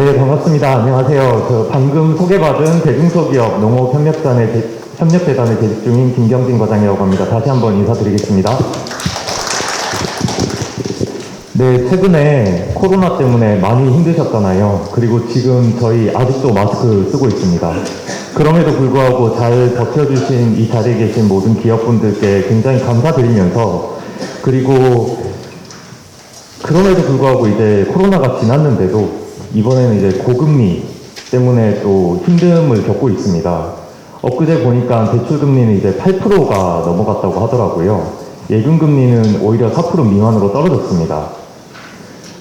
네, 반갑습니다. 안녕하세요. 저 방금 소개받은 대중소기업 농업협력단의 대- 협력재단에 재직 중인 김경진 과장이라고 합니다. 다시 한번 인사드리겠습니다. 네, 최근에 코로나 때문에 많이 힘드셨잖아요. 그리고 지금 저희 아직도 마스크 쓰고 있습니다. 그럼에도 불구하고 잘 버텨주신 이 자리에 계신 모든 기업분들께 굉장히 감사드리면서 그리고 그럼에도 불구하고 이제 코로나가 지났는데도 이번에는 이제 고금리 때문에 또 힘듦을 겪고 있습니다. 엊그제 보니까 대출금리는 이제 8%가 넘어갔다고 하더라고요. 예금금리는 오히려 4% 미만으로 떨어졌습니다.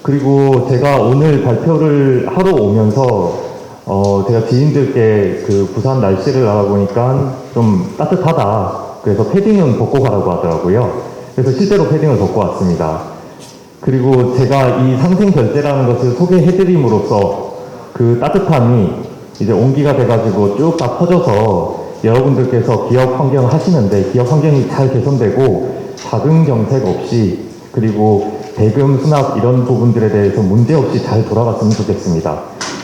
그리고 제가 오늘 발표를 하러 오면서 어, 제가 지인들께 그 부산 날씨를 알아보니까 좀 따뜻하다. 그래서 패딩은 벗고 가라고 하더라고요. 그래서 실제로 패딩을 벗고 왔습니다. 그리고 제가 이 상생 결제라는 것을 소개해드림으로써 그 따뜻함이 이제 온기가 돼가지고 쭉 다 퍼져서 여러분들께서 기업 환경 하시는데 기업 환경이 잘 개선되고 자금 정책 없이 그리고 대금 수납 이런 부분들에 대해서 문제 없이 잘 돌아갔으면 좋겠습니다.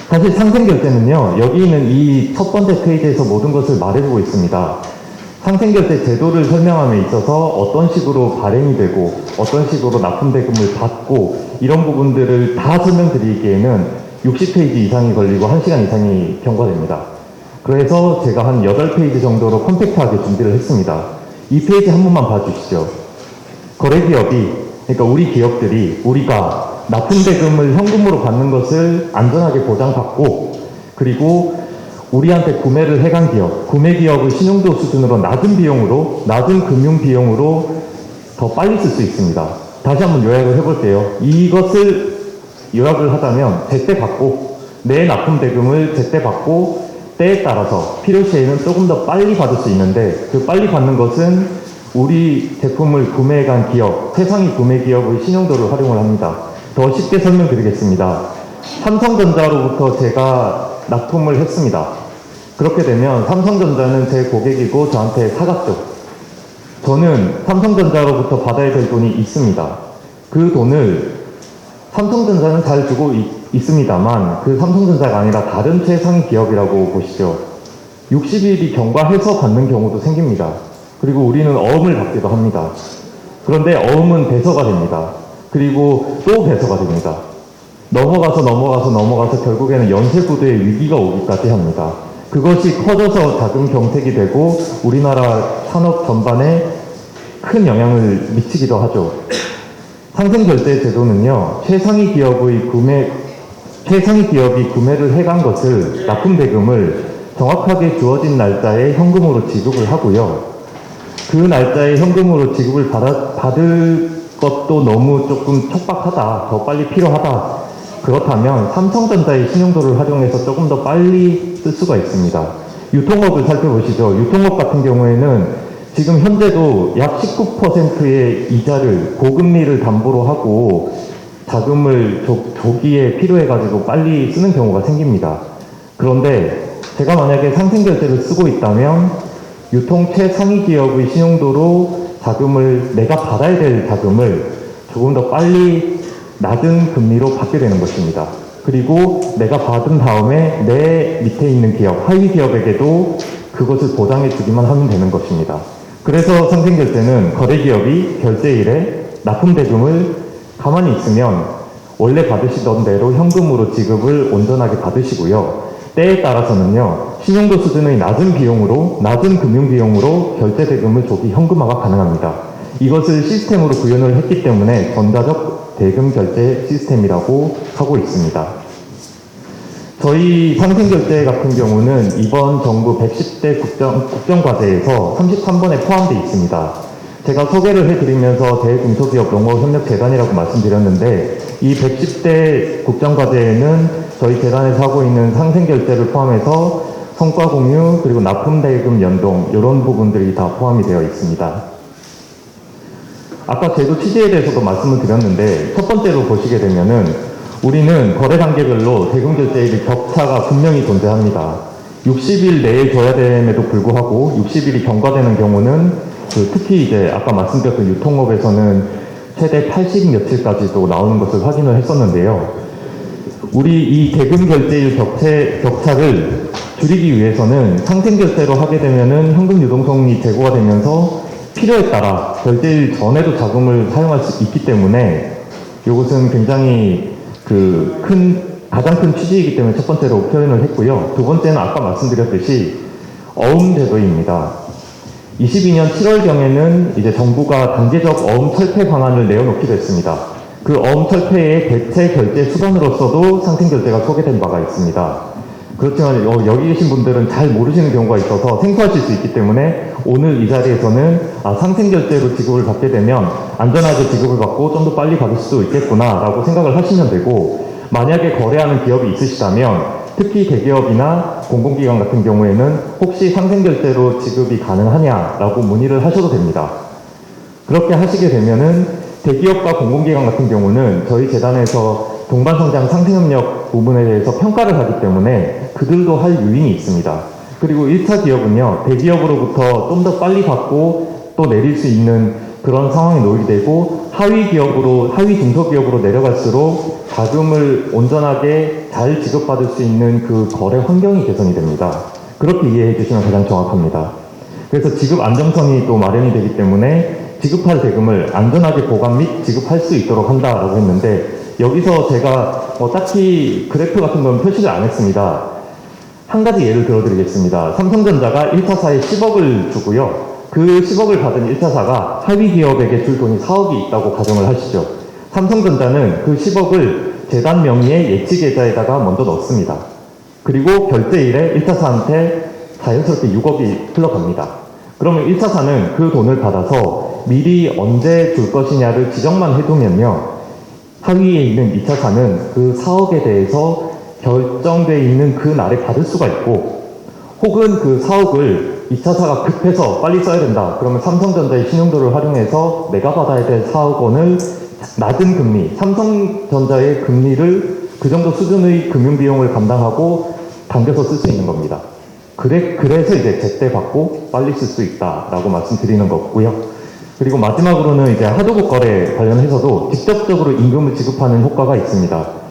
사실 상생 결제는요 여기 있는 이 첫 번째 페이지에서 모든 것을 말해주고 있습니다. 상생결제 제도를 설명함에 있어서 어떤 식으로 발행이 되고 어떤 식으로 납품 대금을 받고 이런 부분들을 다 설명드리기에는 60페이지 이상이 걸리고 1시간 이상이 경과됩니다. 그래서 제가 한 8페이지 정도로 컴팩트하게 준비를 했습니다. 이 페이지 한 번만 봐주시죠. 거래기업이, 그러니까 우리 기업들이 우리가 납품 대금을 현금으로 받는 것을 안전하게 보장받고 그리고 우리한테 구매를 해간 기업, 구매 기업의 신용도 수준으로 낮은 비용으로, 낮은 금융 비용으로 더 빨리 쓸 수 있습니다. 다시 한번 요약을 해볼게요. 이것을 요약을 하자면 제때 받고, 내 납품 대금을 제때 받고, 때에 따라서 필요시에는 조금 더 빨리 받을 수 있는데, 그 빨리 받는 것은 우리 제품을 구매해간 기업, 세상의 구매 기업의 신용도를 활용을 합니다. 더 쉽게 설명드리겠습니다. 삼성전자로부터 제가 납품을 했습니다. 그렇게 되면 삼성전자는 제 고객이고 저한테 사갔죠. 저는 삼성전자로부터 받아야 될 돈이 있습니다. 그 돈을 삼성전자는 잘 주고 있, 습니다만그 삼성전자가 아니라 다른 최상위 기업이라고 보시죠. 60일이 경과해서 받는 경우도 생깁니다. 그리고 우리는 어음을 받기도 합니다. 그런데 어음은 배서가 됩니다. 그리고 또 배서가 됩니다. 넘어가서 넘어가서 넘어가서 결국에는 연쇄 구도의 위기가 오기까지 합니다. 그것이 커져서 자금 경색이 되고 우리나라 산업 전반에 큰 영향을 미치기도 하죠. 상생결제 제도는요, 최상위 기업의 구매, 최상위 기업이 구매를 해간 것을 납품 대금을 정확하게 주어진 날짜에 현금으로 지급을 하고요. 그 날짜에 현금으로 지급을 받아, 받을 것도 너무 조금 촉박하다, 더 빨리 필요하다. 그렇다면 삼성전자의 신용도를 활용해서 조금 더 빨리 쓸 수가 있습니다. 유통업을 살펴보시죠. 유통업 같은 경우에는 지금 현재도 약 19%의 이자를 고금리를 담보로 하고 자금을 조, 조기에 필요해가지고 빨리 쓰는 경우가 생깁니다. 그런데 제가 만약에 상생결제를 쓰고 있다면 유통 최상위 기업의 신용도로 자금을 내가 받아야 될 자금을 조금 더 빨리 낮은 금리로 받게 되는 것입니다. 그리고 내가 받은 다음에 내 밑에 있는 기업, 하위 기업에게도 그것을 보장해 주기만 하면 되는 것입니다. 그래서 상생결제는 거래기업이 결제일에 납품 대금을 가만히 있으면 원래 받으시던 대로 현금으로 지급을 온전하게 받으시고요. 때에 따라서는요, 신용도 수준의 낮은 비용으로, 낮은 금융 비용으로 결제 대금을 조기 현금화가 가능합니다. 이것을 시스템으로 구현을 했기 때문에 전자적 대금 결제 시스템이라고 하고 있습니다. 저희 상생결제 같은 경우는 이번 정부 110대 국정, 국정과제에서 33번에 포함되어 있습니다. 제가 소개를 해드리면서 대중소기업 농업협력재단이라고 말씀드렸는데 이 110대 국정과제에는 저희 재단에서 하고 있는 상생결제를 포함해서 성과 공유 그리고 납품 대금 연동 이런 부분들이 다 포함이 되어 있습니다. 아까 제도 취지에 대해서도 말씀을 드렸는데 첫 번째로 보시게 되면은 우리는 거래 단계별로 대금 결제일의 격차가 분명히 존재합니다. 60일 내에 줘야 됨에도 불구하고 60일이 경과되는 경우는 그 특히 이제 아까 말씀드렸던 유통업에서는 최대 80 며칠까지도 나오는 것을 확인을 했었는데요. 우리 이 대금 결제율 격차, 격차를 줄이기 위해서는 상생 결제로 하게 되면은 현금 유동성이 제고가 되면서 필요에 따라 결제일 전에도 자금을 사용할 수 있기 때문에 이것은 굉장히 그 큰 가장 큰 취지이기 때문에 첫 번째로 표현을 했고요. 두 번째는 아까 말씀드렸듯이 어음 제도입니다. 22년 7월경에는 이제 정부가 단계적 어음 철폐 방안을 내어놓기로 했습니다. 그 어음 철폐의 대체 결제 수단으로서도 상생 결제가 소개된 바가 있습니다. 그렇지만 어, 여기 계신 분들은 잘 모르시는 경우가 있어서 생소하실 수 있기 때문에 오늘 이 자리에서는 아, 상생 결제로 지급을 받게 되면 안전하게 지급을 받고 좀 더 빨리 받을 수도 있겠구나라고 생각을 하시면 되고 만약에 거래하는 기업이 있으시다면 특히 대기업이나 공공기관 같은 경우에는 혹시 상생 결제로 지급이 가능하냐라고 문의를 하셔도 됩니다. 그렇게 하시게 되면은 대기업과 공공기관 같은 경우는 저희 재단에서 동반성장 상생협력 부분에 대해서 평가를 하기 때문에 그들도 할 유인이 있습니다. 그리고 1차 기업은요, 대기업으로부터 좀 더 빨리 받고 또 내릴 수 있는 그런 상황에 놓이게 되고 하위 기업으로, 하위 중소기업으로 내려갈수록 자금을 온전하게 잘 지급받을 수 있는 그 거래 환경이 개선이 됩니다. 그렇게 이해해 주시면 가장 정확합니다. 그래서 지급 안정성이 또 마련이 되기 때문에 지급할 대금을 안전하게 보관 및 지급할 수 있도록 한다라고 했는데 여기서 제가 뭐 딱히 그래프 같은 건 표시를 안 했습니다. 한 가지 예를 들어드리겠습니다. 삼성전자가 1차사에 10억을 주고요. 그 10억을 받은 1차사가 하위 기업에게 줄 돈이 4억이 있다고 가정을 하시죠. 삼성전자는 그 10억을 재단 명의의 예치 계좌에다가 먼저 넣습니다. 그리고 결제일에 1차사한테 자연스럽게 6억이 흘러갑니다. 그러면 1차사는 그 돈을 받아서 미리 언제 줄 것이냐를 지정만 해두면요. 하위에 있는 2차사는 그 사업에 대해서 결정되어 있는 그 날에 받을 수가 있고 혹은 그 사업을 2차사가 급해서 빨리 써야 된다. 그러면 삼성전자의 신용도를 활용해서 내가 받아야 될 4억 원을 낮은 금리, 삼성전자의 금리를 그 정도 수준의 금융비용을 감당하고 당겨서 쓸 수 있는 겁니다. 그래, 그래서 이제 제때 받고 빨리 쓸 수 있다라고 말씀드리는 거고요. 그리고 마지막으로는 이제 하도급 거래 관련해서도 직접적으로 임금을 지급하는 효과가 있습니다.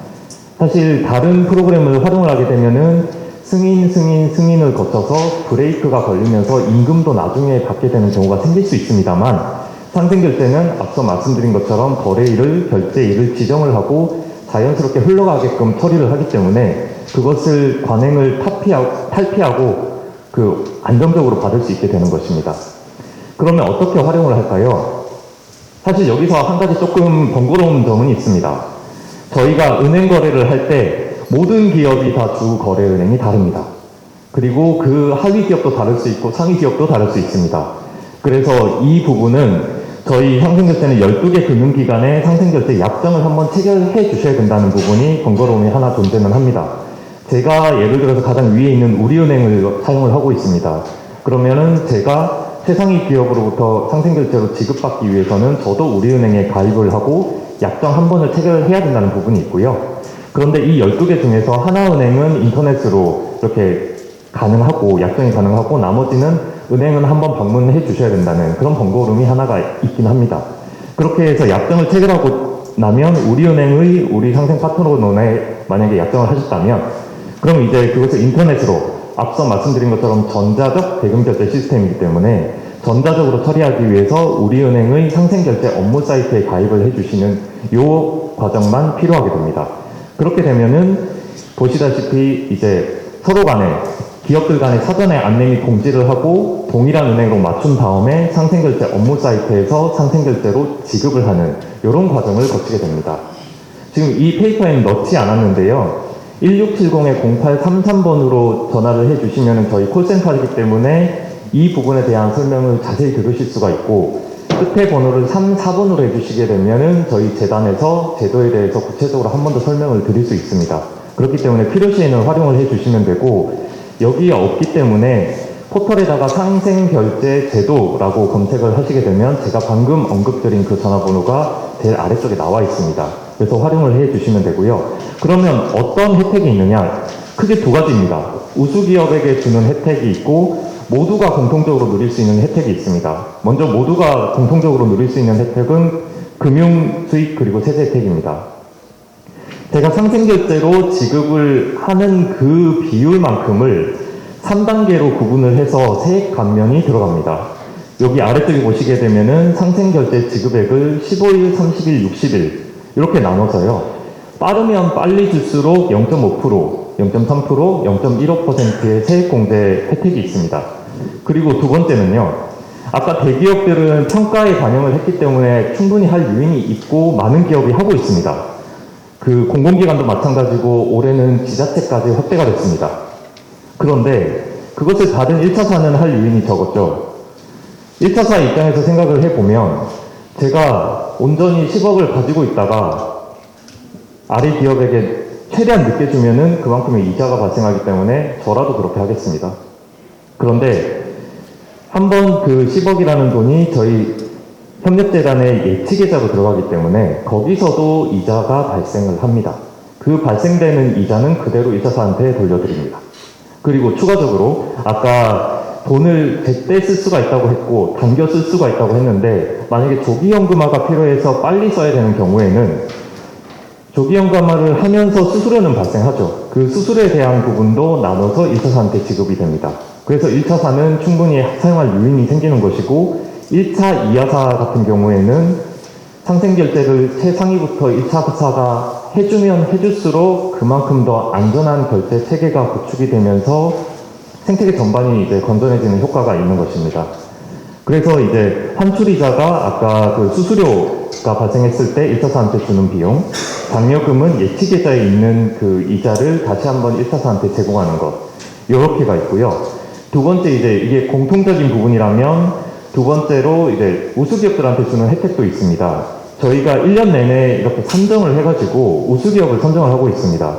사실 다른 프로그램을 활용을 하게 되면은 승인, 승인, 승인을 거쳐서 브레이크가 걸리면서 임금도 나중에 받게 되는 경우가 생길 수 있습니다만 상생결제는 앞서 말씀드린 것처럼 거래일을, 결제일을 지정을 하고 자연스럽게 흘러가게끔 처리를 하기 때문에 그것을 관행을 탈피하고, 탈피하고 그 안정적으로 받을 수 있게 되는 것입니다. 그러면 어떻게 활용을 할까요? 사실 여기서 한 가지 조금 번거로운 점은 있습니다. 저희가 은행 거래를 할 때 모든 기업이 다 주 거래 은행이 다릅니다. 그리고 그 하위 기업도 다를 수 있고 상위 기업도 다를 수 있습니다. 그래서 이 부분은 저희 상생결제는 12개 금융기관의 상생결제 약정을 한번 체결해 주셔야 된다는 부분이 번거로움이 하나 존재는 합니다. 제가 예를 들어서 가장 위에 있는 우리은행을 사용을 하고 있습니다. 그러면은 제가 최상위 기업으로부터 상생결제로 지급받기 위해서는 저도 우리은행에 가입을 하고 약정 한 번을 체결해야 된다는 부분이 있고요. 그런데 이 12개 중에서 하나은행은 인터넷으로 이렇게 가능하고 약정이 가능하고 나머지는 은행은 한번 방문해 주셔야 된다는 그런 번거로움이 하나가 있긴 합니다. 그렇게 해서 약정을 체결하고 나면 우리은행의 우리 상생 파트너론에 만약에 약정을 하셨다면 그럼 이제 그것을 인터넷으로 앞서 말씀드린 것처럼 전자적 대금 결제 시스템이기 때문에 전자적으로 처리하기 위해서 우리은행의 상생결제 업무 사이트에 가입을 해주시는 이 과정만 필요하게 됩니다. 그렇게 되면은 보시다시피 이제 서로 간에 기업들 간에 사전에 안내 및 공지를 하고 동일한 은행으로 맞춘 다음에 상생결제 업무 사이트에서 상생결제로 지급을 하는 이런 과정을 거치게 됩니다. 지금 이 페이퍼에는 넣지 않았는데요. 1670-0833번으로 전화를 해주시면 저희 콜센터이기 때문에 이 부분에 대한 설명을 자세히 들으실 수가 있고 끝에 번호를 3, 4번으로 해주시게 되면은 저희 재단에서 제도에 대해서 구체적으로 한 번 더 설명을 드릴 수 있습니다. 그렇기 때문에 필요시에는 활용을 해주시면 되고 여기에 없기 때문에 포털에다가 상생결제 제도라고 검색을 하시게 되면 제가 방금 언급드린 그 전화번호가 제일 아래쪽에 나와 있습니다. 그래서 활용을 해 주시면 되고요. 그러면 어떤 혜택이 있느냐? 크게 두 가지입니다. 우수기업에게 주는 혜택이 있고 모두가 공통적으로 누릴 수 있는 혜택이 있습니다. 먼저 모두가 공통적으로 누릴 수 있는 혜택은 금융 수익 그리고 세제 혜택입니다. 제가 상생결제로 지급을 하는 그 비율만큼을 3단계로 구분을 해서 세액 감면이 들어갑니다. 여기 아래쪽에 보시게 되면은 상생결제 지급액을 15일, 30일, 60일 이렇게 나눠서요. 빠르면 빨리 줄수록 0.5%, 0.3%, 0.15%의 세액 공제 혜택이 있습니다. 그리고 두 번째는요. 아까 대기업들은 평가에 반영을 했기 때문에 충분히 할 유인이 있고 많은 기업이 하고 있습니다. 그 공공기관도 마찬가지고 올해는 지자체까지 확대가 됐습니다. 그런데 그것을 받은 1차사는 할 유인이 적었죠. 1차사 입장에서 생각을 해보면 제가 온전히 10억을 가지고 있다가 아래 기업에게 최대한 늦게 주면은 그만큼의 이자가 발생하기 때문에 저라도 그렇게 하겠습니다. 그런데 한 번 그 10억이라는 돈이 저희 협력재단의 예치계좌로 들어가기 때문에 거기서도 이자가 발생을 합니다. 그 발생되는 이자는 그대로 1차사한테 돌려드립니다. 그리고 추가적으로 아까 돈을 제때 쓸 수가 있다고 했고 당겨 쓸 수가 있다고 했는데 만약에 조기연금화가 필요해서 빨리 써야 되는 경우에는 조기연금화를 하면서 수수료는 발생하죠. 그 수수료에 대한 부분도 나눠서 1차사한테 지급이 됩니다. 그래서 1차사는 충분히 사용할 유인이 생기는 것이고 1차, 2하사 같은 경우에는 상생결제를 최상위부터 1차사가 해주면 해줄수록 그만큼 더 안전한 결제 체계가 구축이 되면서 생태계 전반이 이제 건전해지는 효과가 있는 것입니다. 그래서 이제 환출이자가 아까 그 수수료가 발생했을 때 1차사한테 주는 비용, 장려금은 예치계좌에 있는 그 이자를 다시 한번 1차사한테 제공하는 것, 이렇게가 있고요. 두 번째 이제 이게 공통적인 부분이라면 두 번째로 이제 우수기업들한테 주는 혜택도 있습니다. 저희가 1년 내내 이렇게 선정을 해가지고 우수기업을 선정을 하고 있습니다.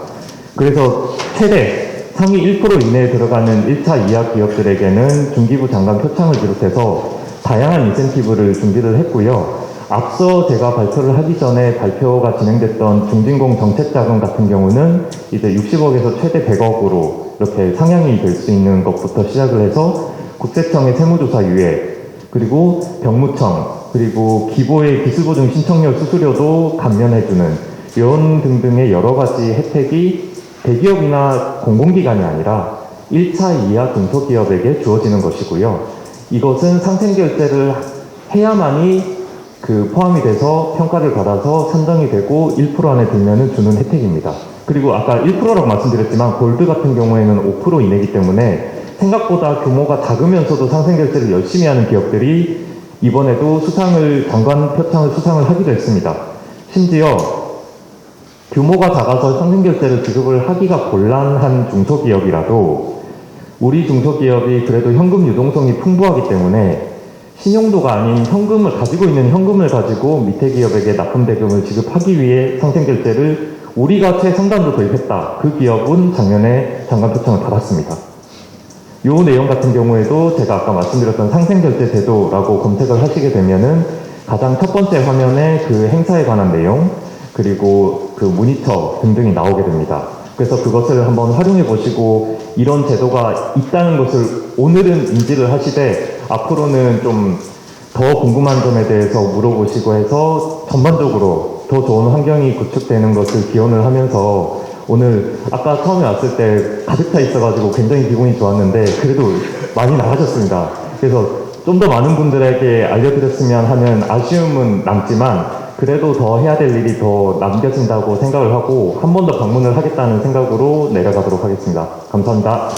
그래서 최대 상위 1% 이내에 들어가는 1차 이하 기업들에게는 중기부 장관 표창을 비롯해서 다양한 인센티브를 준비를 했고요. 앞서 제가 발표를 하기 전에 발표가 진행됐던 중진공 정책 자금 같은 경우는 이제 60억에서 최대 100억으로 이렇게 상향이 될 수 있는 것부터 시작을 해서 국세청의 세무조사 유예, 그리고 병무청, 그리고 기보의 기술보증 신청료 수수료도 감면해주는 이런 등등의 여러 가지 혜택이 대기업이나 공공기관이 아니라 1차 이하 중소기업에게 주어지는 것이고요. 이것은 상생결제를 해야만이 그 포함이 돼서 평가를 받아서 산정이 되고 1% 안에 들면은 주는 혜택입니다. 그리고 아까 1%라고 말씀드렸지만 골드 같은 경우에는 5% 이내이기 때문에 생각보다 규모가 작으면서도 상생 결제를 열심히 하는 기업들이 이번에도 수상을 장관 표창을 수상을 하기도 했습니다. 심지어 규모가 작아서 상생 결제를 지급을 하기가 곤란한 중소기업이라도 우리 중소기업이 그래도 현금 유동성이 풍부하기 때문에 신용도가 아닌 현금을 가지고 있는 현금을 가지고 밑에 기업에게 납품 대금을 지급하기 위해 상생결제를 우리가 최상단도 도입했다. 그 기업은 작년에 장관 표창을 받았습니다. 이 내용 같은 경우에도 제가 아까 말씀드렸던 상생결제 제도라고 검색을 하시게 되면은 가장 첫 번째 화면에 그 행사에 관한 내용 그리고 그 모니터 등등이 나오게 됩니다. 그래서 그것을 한번 활용해 보시고 이런 제도가 있다는 것을 오늘은 인지를 하시되 앞으로는 좀 더 궁금한 점에 대해서 물어보시고 해서 전반적으로 더 좋은 환경이 구축되는 것을 기원을 하면서 오늘 아까 처음에 왔을 때 가득 차 있어가지고 굉장히 기분이 좋았는데 그래도 많이 나가셨습니다. 그래서 좀 더 많은 분들에게 알려드렸으면 하는 아쉬움은 남지만 그래도 더 해야 될 일이 더 남겨진다고 생각을 하고 한 번 더 방문을 하겠다는 생각으로 내려가도록 하겠습니다. 감사합니다.